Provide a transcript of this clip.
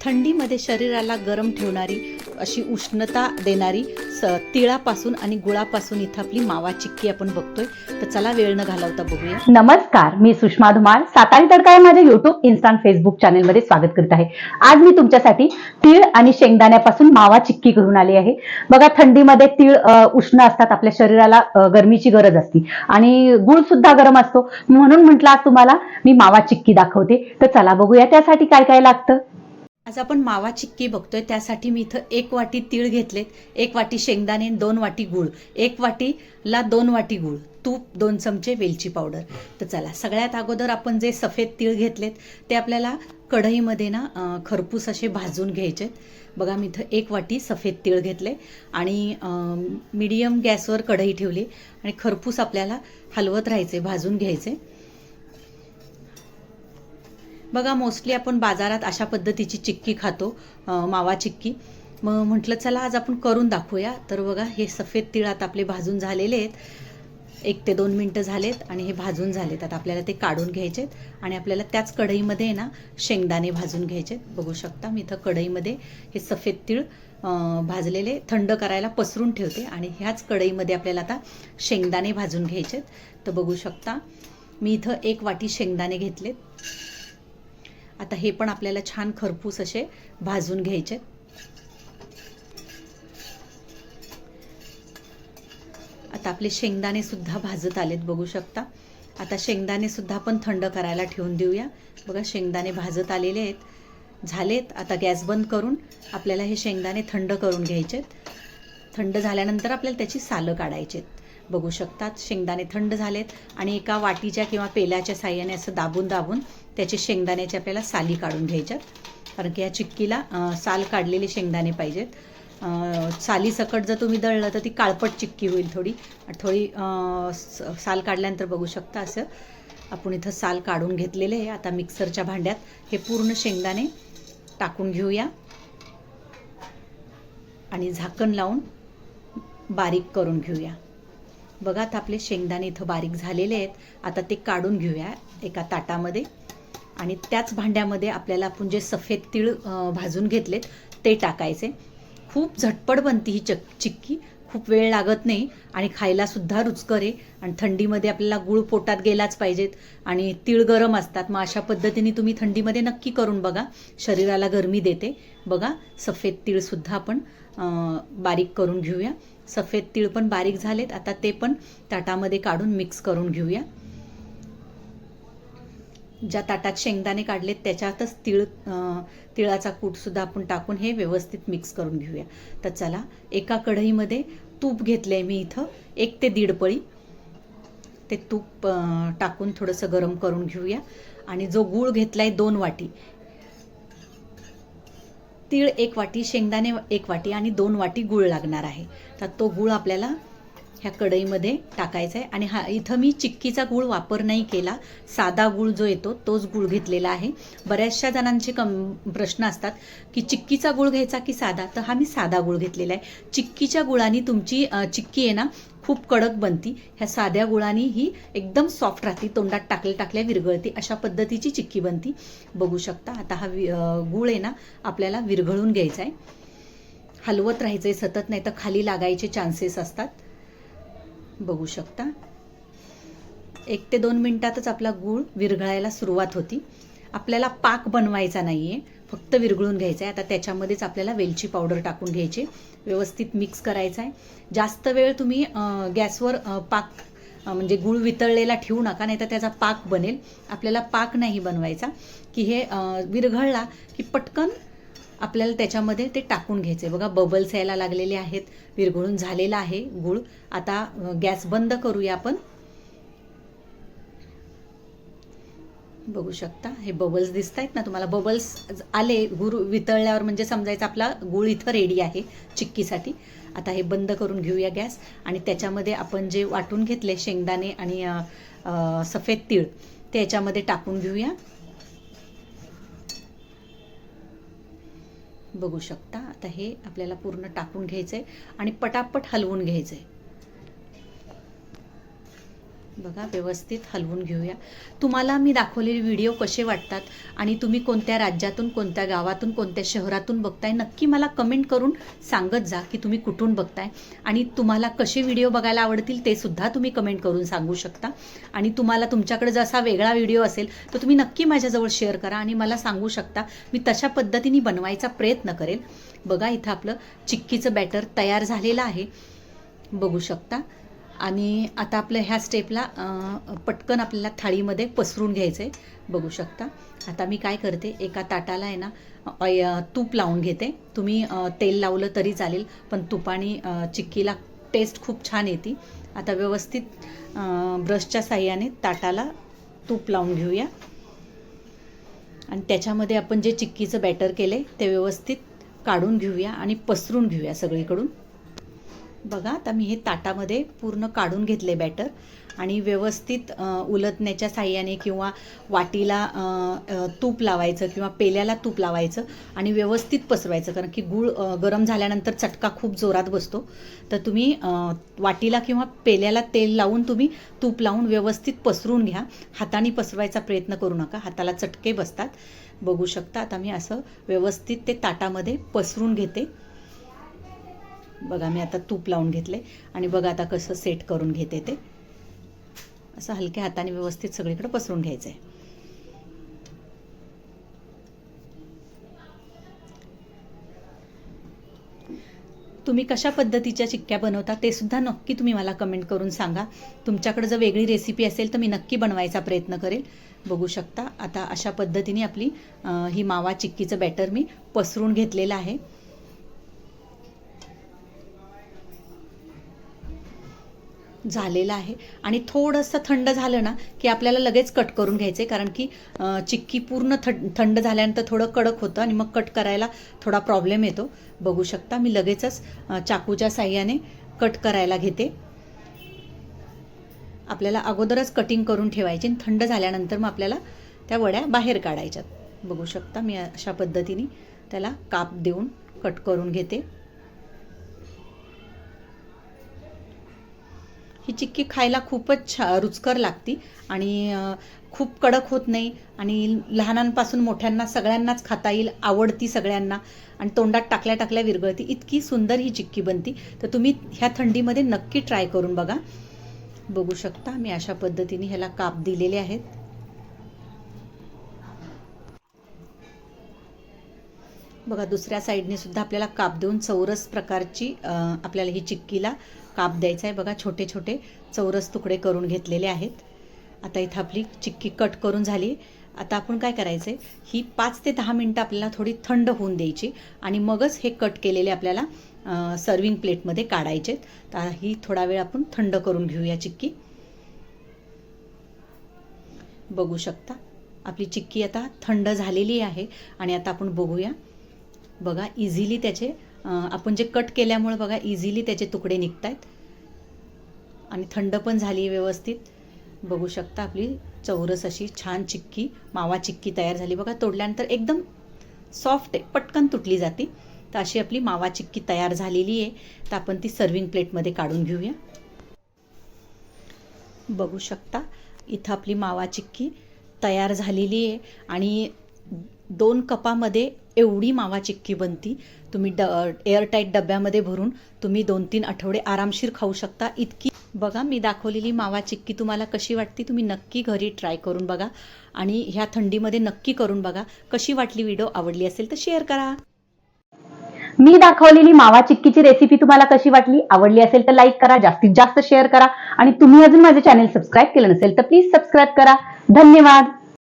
थंडीमध्ये शरीराला गरम ठेवणारी अशी उष्णता देणारी स तिळापासून आणि गुळापासून इथं आपली मावा चिक्की आपण बघतोय. तर चला वेळ न घालवता बघूया. नमस्कार मी सुषमा धुमाळ. सातारी तडकाय माझ्या युट्यूब इन्स्टांट फेसबुक चॅनलमध्ये स्वागत करत आहे. आज मी तुमच्यासाठी तीळ आणि शेंगदाण्यापासून मावा चिक्की करून आली आहे. बघा थंडीमध्ये तीळ उष्ण असतात आपल्या शरीराला गरमीची गरज असते. आणि गुळ सुद्धा गरम असतो. म्हणून म्हटलं आज तुम्हाला मी मावा चिक्की दाखवते. तर चला बघूया त्यासाठी काय काय लागतं. आज आपण मावा चिक्की बघतोय त्यासाठी मी इथं एक वाटी तीळ घेतलेत एक वाटी शेंगदाणे दोन वाटी गूळ. एक वाटीला दोन वाटी गूळ तूप दोन चमचे वेलची पावडर. तर चला सगळ्यात अगोदर आपण जे सफेद तीळ घेतलेत ते आपल्याला कढईमध्ये ना खरपूस असे भाजून घ्यायचे बघा मी इथं एक वाटी सफेद तीळ घेतले आणि मीडियम गॅसवर कढई ठेवली आणि खरपूस आपल्याला हलवत राहायचे भाजून घ्यायचे. बघा मोस्टली आपण बाजारात अशा पद्धतीची चिक्की खातो मावा चिक्की. मग म्हटलं चला आज आपण करून दाखवूया. तर बघा हे सफेद तिळ आता आपले भाजून झालेले आहेत. एक ते दोन मिनटं झालेत आणि हे भाजून झालेत. आता आपल्याला ते काढून घ्यायचे आहेत. आणि आपल्याला त्याच कढईमध्ये ना शेंगदाणे भाजून घ्यायचे आहेत. बघू शकता मी इथं कढईमध्ये हे सफेद तीळ भाजलेले थंड करायला पसरून ठेवते. आणि ह्याच कढईमध्ये आपल्याला आता शेंगदाणे भाजून घ्यायचे आहेत. तर बघू शकता मी इथं एक वाटी शेंगदाणे घेतलेत. आता हे पण आपल्याला छान खरपूस असे भाजून घ्यायचे. आता आपले शेंगदाणे सुद्धा भाजत आलेत बघू शकता. आता शेंगदाणे सुद्धा आपण थंड करायला ठेवून देऊया. बघा शेंगदाणे भाजत आलेले आहेत. झालेत. आता गॅस बंद करून आपल्याला हे शेंगदाणे थंड करून घ्यायचे थंड झाल्यानंतर आपल्याला त्याची सालं काढायची बघू शकतात. शेंगदाणे थंड झालेत आणि एका वाटीच्या किंवा पेल्याच्या साह्याने असं दाबून दाबून त्याचे शेंगदाण्याचे आपल्याला साली काढून घ्यायच्यात. कारण की या चिक्कीला साल काढलेले शेंगदाणे पाहिजेत. साली सकट जर तुम्ही दळलं तर ती काळपट चिक्की होईल थोडी. थोडी साल काढल्यानंतर बघू शकता असं. आपण इथं साल काढून घेतलेले आहे. आता मिक्सरच्या भांड्यात हे पूर्ण शेंगदाणे टाकून घेऊया. आणि झाकण लावून बारीक करून घेऊया. बघा आता आपले शेंगदाणे इथं बारीक झालेले आहेत. आता ते काढून घेऊया एका ताटामध्ये. आणि त्याच भांड्यामध्ये आपल्याला आपण जे सफेद तीळ भाजून घेतलेत ते टाकायचे. खूप झटपट बनती ही चक चिक्की. खूप वेळ लागत नाही आणि खायला सुद्धा रुचकर आहे. आणि थंडीमध्ये आपल्याला गुळ पोटात गेलाच पाहिजेत आणि तीळ गरम असतात. मग अशा पद्धतीने तुम्ही थंडीमध्ये नक्की करून बघा. शरीराला गरमी देते. बघा सफेद तिळसुद्धा आपण बारीक करून घेऊया. सफेद तीळ पण बारीक झालेत. आता ते पण ताटामध्ये काढून मिक्स करून घेऊया. ज्या ताटात शेंगदाणे काढलेत त्याच्यातच तिळ तिळाचा कूटसुद्धा आपण टाकून हे व्यवस्थित मिक्स करून घेऊया. तर चला एका कढईमध्ये तूप घेतलं आहे मी इथं एक ते दीड पळी. ते तूप टाकून थोडंसं गरम करून घेऊया. आणि जो गूळ घेतला आहे दोन वाटी. तीळ एक वाटी शेंगदाणे एक वाटी आणि दोन वाटी गूळ लागणार आहे. तर तो गूळ आपल्याला ह्या कढईमध्ये टाकायचा आहे आणि हा इथं मी चिक्कीचा गूळ वापर नाही केला. साधा गूळ जो येतो तोच गूळ घेतलेला आहे. बऱ्याचशा जणांचे कम प्रश्न असतात की चिक्कीचा गूळ घ्यायचा की साधा? तर हा मी साधा गूळ घेतलेला आहे. चिक्कीच्या गुळाने तुमची चिक्की आहे ना खूप कडक बनती. ह्या साध्या गुळाने ही एकदम सॉफ्ट राहते तोंडात टाकल्या टाकल्या विरघळते. अशा पद्धतीची चिक्की बनती. बघू शकता आता हा वि- गूळ आहे ना आपल्याला विरघळून घ्यायचा आहे हलवत राहायचं आहे सतत नाही तर खाली लागायचे चान्सेस असतात. बघू शकता. एक ते दोन मिनटातच आपला गूळ विरघळायला सुरुवात होती. आपल्याला पाक बनवायचा नाही आहे फक्त विरघळून घ्यायचा आहे आता त्याच्यामध्येच आपल्याला वेलची पावडर टाकून घ्यायची व्यवस्थित मिक्स करायचा आहे जास्त वेळ तुम्ही गॅसवर पाक म्हणजे गूळ वितळलेला ठेवू नका नाही तर त्याचा पाक बनेल. आपल्याला पाक नाही बनवायचा की हे विरघळला की पटकन आपल्याला त्याच्यामध्ये ते टाकून घ्यायचे बघा बबल्स यायला लागलेले आहेत विरघळून झालेला आहे गूळ. आता गॅस बंद करूया आपण. बघू शकता हे बबल्स दिसत आहेत ना तुम्हाला? बबल्स आले गुर वितळल्यावर म्हणजे समजायचं आपला गुळ इथं रेडी आहे चिक्कीसाठी. आता हे बंद करून घेऊया गॅस. आणि त्याच्यामध्ये आपण जे वाटून घेतले शेंगदाणे आणि सफेद तीळ ते याच्यामध्ये टाकून घेऊया. बघू शकता. आता हे आपल्याला पूर्ण टाकून घ्यायचं आहे आणि पटापट हलवून घ्यायचं आहे बघा व्यवस्थित हलवून घेऊया. तुम्हाला मी दाखवलेले व्हिडिओ कसे वाटतात आणि तुम्ही कोणत्या राज्यातून कोणत्या गावातून कोणत्या शहरातून बघताय नक्की मला कमेंट करून सांगत जा की तुम्ही कुठून बघताय. आणि तुम्हाला कसे व्हिडिओ बघायला आवडतील ते सुद्धा तुम्ही कमेंट करून सांगू शकता. आणि तुम्हाला तुमच्याकडे जसा वेगळा व्हिडिओ असेल तर तुम्ही नक्की माझ्याजवळ शेअर करा आणि मला सांगू शकता मी तशा पद्धतीने बनवायचा प्रयत्न करेल. बघा इथं आपलं चिक्कीचं बॅटर तयार झालेलं आहे. बघू शकता. आणि आता आपल्या ह्या स्टेपला पटकन आपल्याला थाळीमध्ये पसरून घ्यायचं आहे बघू शकता. आता मी काय करते एका ताटाला आहे ना ऑय तूप लावून घेते. तुम्ही तेल लावलं तरी चालेल पण तुपाने चिक्कीला टेस्ट खूप छान येते. आता व्यवस्थित ब्रशच्या साह्याने ताटाला तूप लावून घेऊया. आणि त्याच्यामध्ये आपण जे चिक्कीचं बॅटर केलं आहे ते व्यवस्थित काढून घेऊया आणि पसरून घेऊया सगळीकडून. बघा आता मी हे ताटामध्ये पूर्ण काढून घेतले बॅटर आणि व्यवस्थित उलटण्याच्या साह्याने किंवा वाटीला तूप लावायचं किंवा पेल्याला तूप लावायचं आणि व्यवस्थित पसरवायचं. कारण की गूळ गरम झाल्यानंतर चटका खूप जोरात बसतो. तर तुम्ही वाटीला किंवा पेल्याला तेल लावून तुम्ही तूप लावून व्यवस्थित पसरून घ्या. हाताने पसरवायचा प्रयत्न करू नका. हाताला चटके बसतात. बघू शकता आता मी असं व्यवस्थित ते ताटामध्ये पसरून घेते. बघा मी आता तूप लावून घेतले आणि बघा आता कसं सेट करून घेते ते. असं हलक्या हाताने व्यवस्थित सगळीकडे पसरून घ्यायचं आहे तुम्ही कशा पद्धतीच्या चिक्क्या बनवता ते सुद्धा नक्की तुम्ही मला कमेंट करून सांगा. तुमच्याकडे जर वेगळी रेसिपी असेल तर मी नक्की बनवायचा प्रयत्न करेल. बघू शकता आता अशा पद्धतीने आपली ही मावा चिक्कीचं बॅटर मी पसरून घेतलेलं आहे. झालेलं आहे. आणि थोडंसं थंड झालं ना की आपल्याला लगेच कट करून घ्यायचं आहे कारण की चिक्की पूर्ण थंड थंड झाल्यानंतर थोडं कडक होतं आणि मग कट करायला थोडा प्रॉब्लेम येतो. बघू शकता मी लगेचच चाकूच्या साह्याने कट करायला घेते. आपल्याला अगोदरच कटिंग करून ठेवायची आणि थंड झाल्यानंतर मग आपल्याला त्या वड्या बाहेर काढायच्यात. बघू शकता मी अशा पद्धतीने त्याला काप देऊन कट करून घेते. ही चिक्की खायला खूपच छा रुचकर लागती आणि खूप कडक होत नाही आणि लहानांपासून मोठ्यांना सगळ्यांनाच खाता येईल आवडती सगळ्यांना आणि तोंडात टाकल्या टाकल्या विरघळती इतकी सुंदर ही चिक्की बनती. तर तुम्ही ह्या थंडीमध्ये नक्की ट्राय करून बघा. बघू शकता मी अशा पद्धतीने ह्याला काप दिलेले आहेत. बघा दुसऱ्या साईडने सुद्धा आपल्याला काप देऊन चौरस प्रकारची आपल्याला ही चिक्कीला काप द्यायचा आहे बघा छोटे छोटे चौरस तुकडे करून घेतलेले आहेत. आता इथं आपली चिक्की कट करून झाली. आता आपण काय करायचं आहे ही पाच ते दहा मिनटं आपल्याला थोडी थंड होऊन द्यायची आणि मगच हे कट केलेले आपल्याला सर्विंग प्लेटमध्ये काढायचे तर ही थोडा वेळ आपण थंड करून घेऊया चिक्की. बघू शकता. आपली चिक्की आता थंड झालेली आहे आणि आता आपण बघूया. बघा इझिली त्याचे आपण जे कट केल्यामुळे बघा इझिली त्याचे तुकडे निघत आहेत आणि थंड पण झाली व्यवस्थित. बघू शकता आपली चौरस अशी छान चिक्की मावा चिक्की तयार झाली. बघा तोडल्यानंतर एकदम सॉफ्ट आहे पटकन तुटली जाते. तर अशी आपली मावा चिक्की तयार झालेली आहे. तर आपण ती सर्विंग प्लेटमध्ये काढून घेऊया. बघू शकता इथं आपली मावा चिक्की तयार झालेली आहे. आणि दोन कपामध्ये एवढी मावा चिक्की बनती. तुम्ही ड एअरटाईट डब्यामध्ये भरून तुम्ही दोन तीन आठवडे आरामशीर खाऊ शकता. इतकी बघा मी दाखवलेली मावा चिक्की तुम्हाला कशी वाटते तुम्ही नक्की घरी ट्राय करून बघा. आणि ह्या थंडीमध्ये नक्की करून बघा कशी वाटली व्हिडिओ आवडली असेल तर शेअर करा. मी दाखवलेली मावा चिक्कीची रेसिपी तुम्हाला कशी वाटली आवडली असेल तर लाईक करा जास्तीत जास्त शेअर करा. आणि तुम्ही अजून माझे चॅनल सबस्क्राईब केलं नसेल तर प्लीज सबस्क्राईब करा. धन्यवाद.